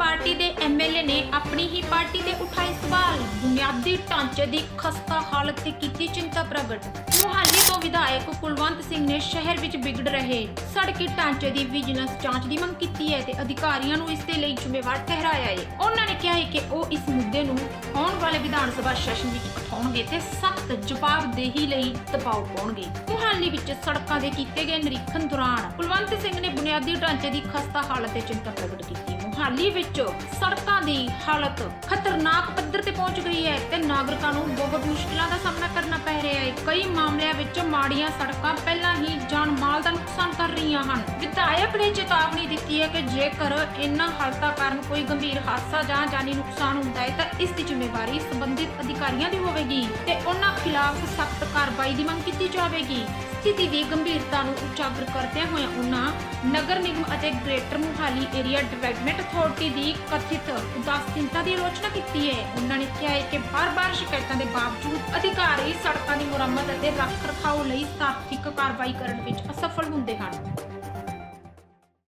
Party ਦੇ MLA ਨੇ ਆਪਣੀ ਹੀ ਪਾਰਟੀ ਦੇ ਉਠਾਏ ਸਵਾਲ। ਬੁਨਿਆਦੀ ਢਾਂਚੇ ਦੀ ਖਸਤਾ ਹਾਲਤ ਤੇ ਕੀਤੀ ਚਿੰਤਾ ਪ੍ਰਗਟ। ਮੁਹਾਲੀ ਤੋਂ ਵਿਧਾਇਕ ਕੁਲਵੰਤ ਸਿੰਘ ਨੇ ਸ਼ਹਿਰ ਵਿੱਚ ਵਿਗੜ ਰਹੇ। ਸੜਕੀ ਢਾਂਚੇ ਦੀ ਵਿਜੀਲੈਂਸ ਜਾਂਚ ਦੀ ਮੰਗ ਕੀਤੀ ਹੈ ਤੇ ਅਧਿਕਾਰੀਆਂ ਨੂੰ ਇਸ ਦੇ ਲਈ ਜ਼ਿੰਮੇਵਾਰ ਠਹਿਰਾਇਆ ਹੈ। ਉਹਨਾਂ ਨੇ ਕਿਹਾ ਹੈ ਕਿ ਉਹ ਇਸ ਮੁੱਦੇ ਨੂੰ ਆਉਣ ਵਾਲੇ ਵਿਧਾਨ ਸਭਾ ਸੈਸ਼ਨ ਵਿੱਚ ਉਠਾਉਣਗੇ ਤੇ ਸਖਤ ਜਵਾਬਦੇਹੀ ਲਈ ਦਬਾਅ ਪਾਉਣਗੇ। ਮੁਹਾਲੀ ਵਿੱਚ ਸੜਕਾਂ ਦੇ ਕੀਤੇ ਗਏ ਨਿਰੀਖਣ ਦੌਰਾਨ ਕੁਲਵੰਤ ਸਿੰਘ ਨੇ ਬੁਨਿਆਦੀ ਢਾਂਚੇ ਦੀ ਖਸਤਾ ਹਾਲਤ ਤੇ ਚਿੰਤਾ ਪ੍ਰਗਟ ਕੀਤੀ ਮੁਹਾਲੀ ਵਿੱਚ ਸੜਕਾਂ ਦੀ ਹਾਲਤ ਖਤਰਨਾਕ ਪੱਧਰ ਤੇ ਪਹੁੰਚ ਗਈ ਹੈ ਤੇ ਨਾਗਰਿਕਾਂ ਨੂੰ ਬਹੁਤ ਮੁਸ਼ਕਲਾਂ ਦਾ ਸਾਹਮਣਾ ਕਰਨਾ ਪੈ ਕਈ ਮਾਮਲਿਆਂ ਵਿੱਚ ਮਾੜੀਆਂ ਸੜਕਾਂ ਪਹਿਲਾਂ ਹੀ ਜਾਨ ਮਾਲ ਦਾ ਨੁਕਸਾਨ ਕਰ ਰਹੀਆਂ ਹਨ। ਵਿਧਾਇਕ ਨੇ ਚੇਤਾਵਨੀ ਦਿੱਤੀ ਹੈ ਕਿ ਜੇਕਰ ਇਨ੍ਹਾਂ ਹਾਲਤਾਂ ਕਾਰਨ ਕੋਈ ਗੰਭੀਰ ਹਾਦਸਾ ਜਾਂ ਜਾਨੀ ਨੁਕਸਾਨ ਹੁੰਦਾ ਹੈ, ਤਾਂ ਇਸ ਦੀ ਜ਼ਿੰਮੇਵਾਰੀ ਸੰਬੰਧਿਤ ਅਧਿਕਾਰੀਆਂ ਦੀ ਹੋਵੇਗੀ ਤੇ ਉਹਨਾਂ ਖਿਲਾਫ ਸਖਤ ਕਾਰਵਾਈ ਦੀ ਮੰਗ ਕੀਤੀ ਜਾਵੇਗੀ। ਸਥਿਤੀ ਦੀ ਗੰਭੀਰਤਾ ਨੂੰ ਉਜਾਗਰ ਕਰਦਿਆਂ ਹੋਇਆਂ ਉਹਨਾਂ ਨਗਰ ਨਿਗਮ ਅਤੇ Greater Mohali Area Development Authority ਦੀ ਕਥਿਤ ਉਦਾਸੀਨਤਾ ਦੀ ਆਲੋਚਨਾ ਕੀਤੀ ਹੈ। ਉਹਨਾਂ ਨੇ ਕਿਹਾ ਹੈ ਕਿ ਬਾਰ-ਬਾਰ ਸ਼ਿਕਾਇਤਾਂ ਦੇ ਬਾਵਜੂਦ ਅਧਿਕਾਰੀ ਸੜਕਾਂ ਦੀ ਮੁਰੰਮਤ ਅਤੇ ਰੱਖ ਰਖਾਓ ਲਈ ਸਾਰਥਿਕ ਕਾਰਵਾਈ ਕਰਨ ਵਿੱਚ ਅਸਫਲ ਹੁੰਦੇ ਹਨ।